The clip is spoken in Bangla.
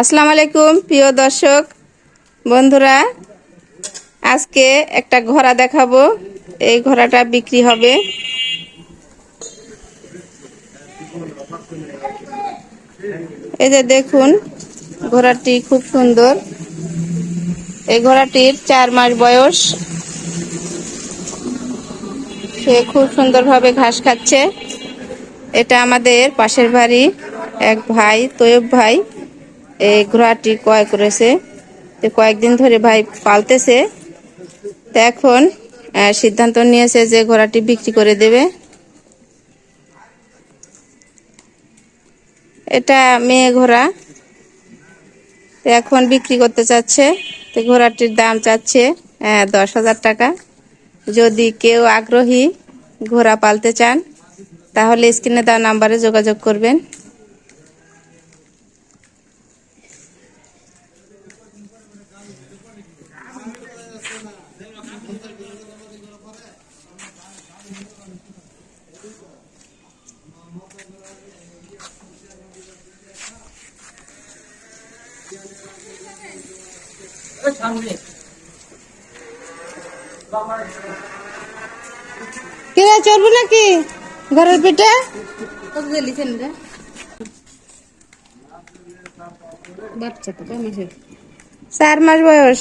আসসালামু আলাইকুম, প্রিয় দর্শক, বন্ধুরা, আজকে একটা ঘোড়া দেখাবো। এই ঘোড়াটা বিক্রি হবে। এই যে দেখুন, ঘোড়াটি খুব সুন্দর। এই ঘোড়াটির চার মাস বয়স। সে খুব সুন্দরভাবে ঘাস খাচ্ছে। এটা আমাদের পাশের বাড়ি, এক ভাই, তৈয়ব ভাই। এই ঘোড়াটি ক্রয় করেছে। তো কয়েকদিন ধরে ভাই পালতেছে। তো এখন সিদ্ধান্ত নিয়েছে যে ঘোড়াটি বিক্রি করে দেবে। এটা মেয়ে ঘোড়া। তো এখন বিক্রি করতে চাচ্ছে। তো ঘোড়াটির দাম চাচ্ছে দশ হাজার টাকা। যদি কেউ আগ্রহী ঘোড়া পালতে চান, তাহলে স্ক্রিনে দেওয়া নাম্বারে যোগাযোগ করবেন। কিরা চলবো নাকি ঘরের পিঠে বাচ্চা তো কয় মাসের চার মাস বয়স